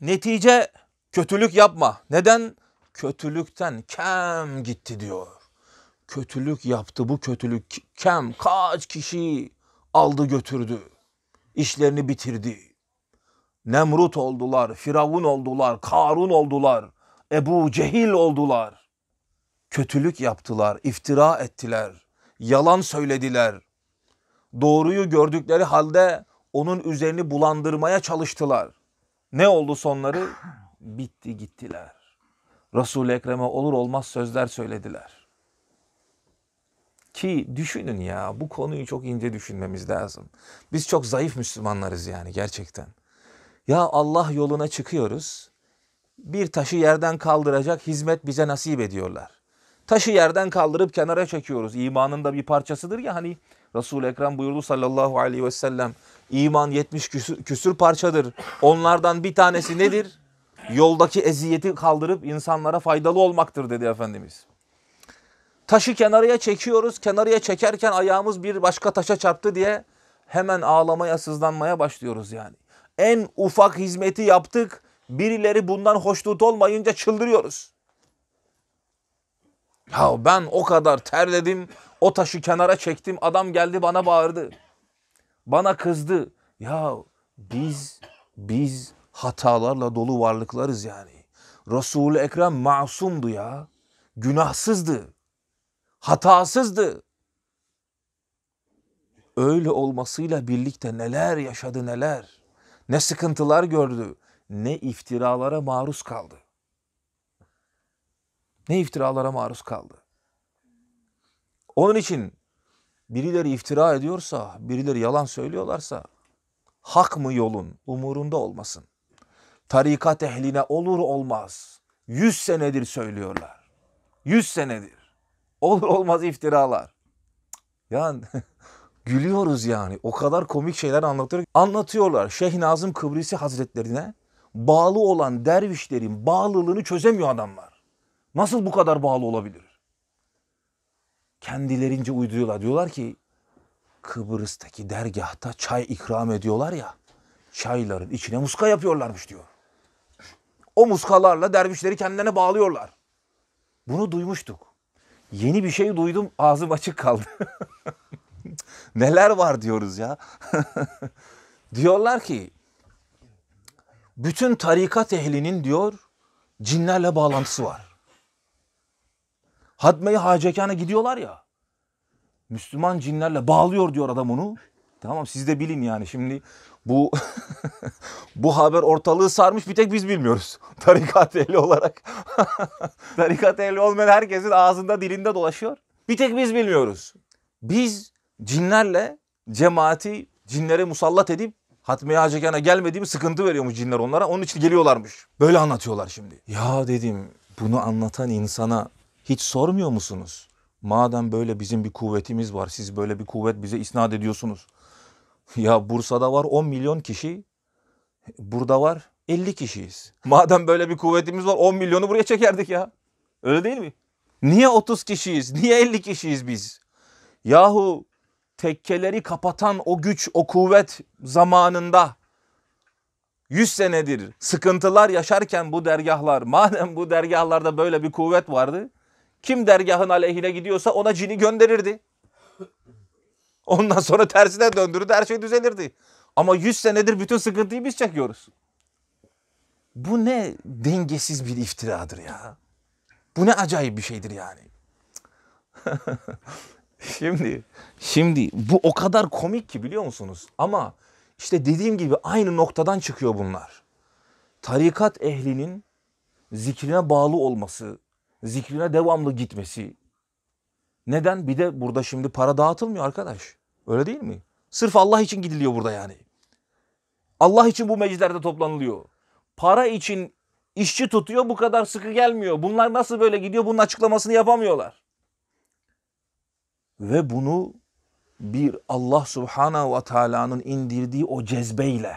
Netice kötülük yapma. Neden? Kötülükten kem gitti diyor. Kötülük yaptı bu kötülük kem kaç kişi aldı götürdü. İşlerini bitirdi. Nemrut oldular, Firavun oldular, Karun oldular, Ebu Cehil oldular. Kötülük yaptılar, iftira ettiler, yalan söylediler. Doğruyu gördükleri halde onun üzerini bulandırmaya çalıştılar. Ne oldu sonları? Bitti gittiler. Resul-i Ekrem'e olur olmaz sözler söylediler. Ki düşünün ya bu konuyu çok ince düşünmemiz lazım. Biz çok zayıf Müslümanlarız yani gerçekten. Ya Allah yoluna çıkıyoruz. Bir taşı yerden kaldıracak hizmet bize nasip ediyorlar. Taşı yerden kaldırıp kenara çekiyoruz. İmanın da bir parçasıdır ya hani Resul-i Ekrem buyurdu sallallahu aleyhi ve sellem. İman 70 küsür, küsür parçadır. Onlardan bir tanesi nedir? Yoldaki eziyeti kaldırıp insanlara faydalı olmaktır dedi Efendimiz. Taşı kenarıya çekiyoruz. Kenarıya çekerken ayağımız bir başka taşa çarptı diye hemen ağlamaya, sızlanmaya başlıyoruz yani. En ufak hizmeti yaptık. Birileri bundan hoşnut olmayınca çıldırıyoruz. Ya ben o kadar terledim, o taşı kenara çektim, adam geldi bana bağırdı. Bana kızdı. Ya biz, biz hatalarla dolu varlıklarız yani. Resul-i Ekrem masumdu ya. Günahsızdı. Hatasızdı. Öyle olmasıyla birlikte neler yaşadı neler. Ne sıkıntılar gördü. Ne iftiralara maruz kaldı. Ne iftiralara maruz kaldı. Onun için birileri iftira ediyorsa, birileri yalan söylüyorlarsa hak mı yolun umurunda olmasın. Tarikat ehline olur olmaz. Yüz senedir söylüyorlar. Yüz senedir. Olur olmaz iftiralar. Yani gülüyoruz yani. O kadar komik şeyler anlatıyor. Anlatıyorlar. Şeyh Nazım Kıbrisi Hazretlerine bağlı olan dervişlerin bağlılığını çözemiyor adamlar. Nasıl bu kadar bağlı olabilir? Kendilerince uyduruyorlar. Diyorlar ki Kıbrıs'taki dergahta çay ikram ediyorlar ya. Çayların içine muska yapıyorlarmış diyor. O muskalarla dervişleri kendilerine bağlıyorlar. Bunu duymuştuk. Yeni bir şey duydum ağzım açık kaldı. Neler var diyoruz ya. Diyorlar ki bütün tarikat ehlinin diyor cinlerle bağlantısı var. Hadme-i hacekâne gidiyorlar ya. Müslüman cinlerle bağlıyor diyor adam onu. Tamam siz de bilin yani şimdi bu bu haber ortalığı sarmış bir tek biz bilmiyoruz. Tarikat ehli olarak. Tarikat ehli olmayan herkesin ağzında dilinde dolaşıyor. Bir tek biz bilmiyoruz. Biz cinlerle cemaati cinlere musallat edip Hatmi Hacekâne gelmediğimi sıkıntı veriyormuş cinler onlara. Onun için geliyorlarmış. Böyle anlatıyorlar şimdi. Ya dedim bunu anlatan insana hiç sormuyor musunuz? Madem böyle bizim bir kuvvetimiz var, siz böyle bir kuvvet bize isnat ediyorsunuz. Ya Bursa'da var 10 milyon kişi, burada var 50 kişiyiz. Madem böyle bir kuvvetimiz var 10 milyonu buraya çekerdik ya. Öyle değil mi? Niye 30 kişiyiz? Niye 50 kişiyiz biz? Yahu tekkeleri kapatan o güç, o kuvvet zamanında 100 senedir sıkıntılar yaşarken bu dergahlar, madem bu dergahlarda böyle bir kuvvet vardı, kim dergahın aleyhine gidiyorsa ona cini gönderirdi. Ondan sonra tersine döndürürdü her şey düzelirdi. Ama 100 senedir bütün sıkıntıyı biz çekiyoruz. Bu ne dengesiz bir iftiradır ya. Bu ne acayip bir şeydir yani. şimdi şimdi bu o kadar komik ki biliyor musunuz? Ama işte dediğim gibi aynı noktadan çıkıyor bunlar. Tarikat ehlinin zikrine bağlı olması, zikrine devamlı gitmesi. Neden? Bir de burada şimdi para dağıtılmıyor arkadaş. Öyle değil mi? Sırf Allah için gidiliyor burada yani. Allah için bu meclislerde toplanılıyor. Para için işçi tutuyor bu kadar sıkı gelmiyor. Bunlar nasıl böyle gidiyor bunun açıklamasını yapamıyorlar. Ve bunu bir Allah subhanahu ve teala'nın indirdiği o cezbeyle,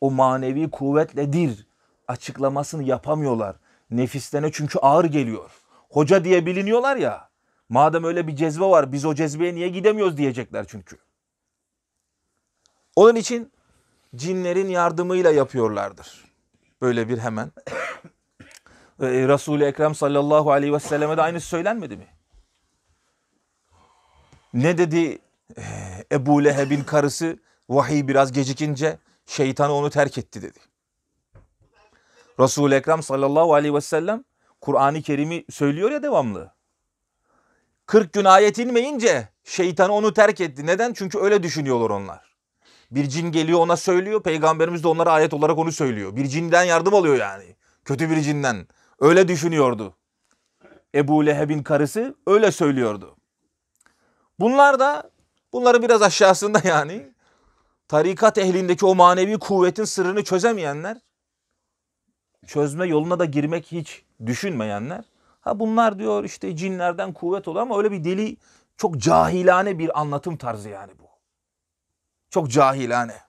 o manevi kuvvetledir açıklamasını yapamıyorlar. Nefislerine çünkü ağır geliyor. Hoca diye biliniyorlar ya. Madem öyle bir cezbe var biz o cezbeye niye gidemiyoruz diyecekler çünkü. Onun için cinlerin yardımıyla yapıyorlardır. Böyle bir hemen. Ee, Resul-i Ekrem sallallahu aleyhi ve selleme de aynısı söylenmedi mi? Ne dedi Ee, Ebu Leheb'in karısı vahiy biraz gecikince şeytanı onu terk etti dedi. Resul-i Ekrem sallallahu aleyhi ve sellem Kur'an-ı Kerim'i söylüyor ya devamlı. 40 gün ayet inmeyince şeytanı onu terk etti. Neden? Çünkü öyle düşünüyorlar onlar. Bir cin geliyor ona söylüyor. Peygamberimiz de onlara ayet olarak onu söylüyor. Bir cinden yardım alıyor yani. Kötü bir cinden. Öyle düşünüyordu. Ebu Leheb'in karısı öyle söylüyordu. Bunlar da bunları biraz aşağısında yani tarikat ehlindeki o manevi kuvvetin sırrını çözemeyenler çözme yoluna da girmek hiç düşünmeyenler ha bunlar diyor işte cinlerden kuvvet oluyor ama öyle bir deli çok cahilane bir anlatım tarzı yani bu. Çok cahilane.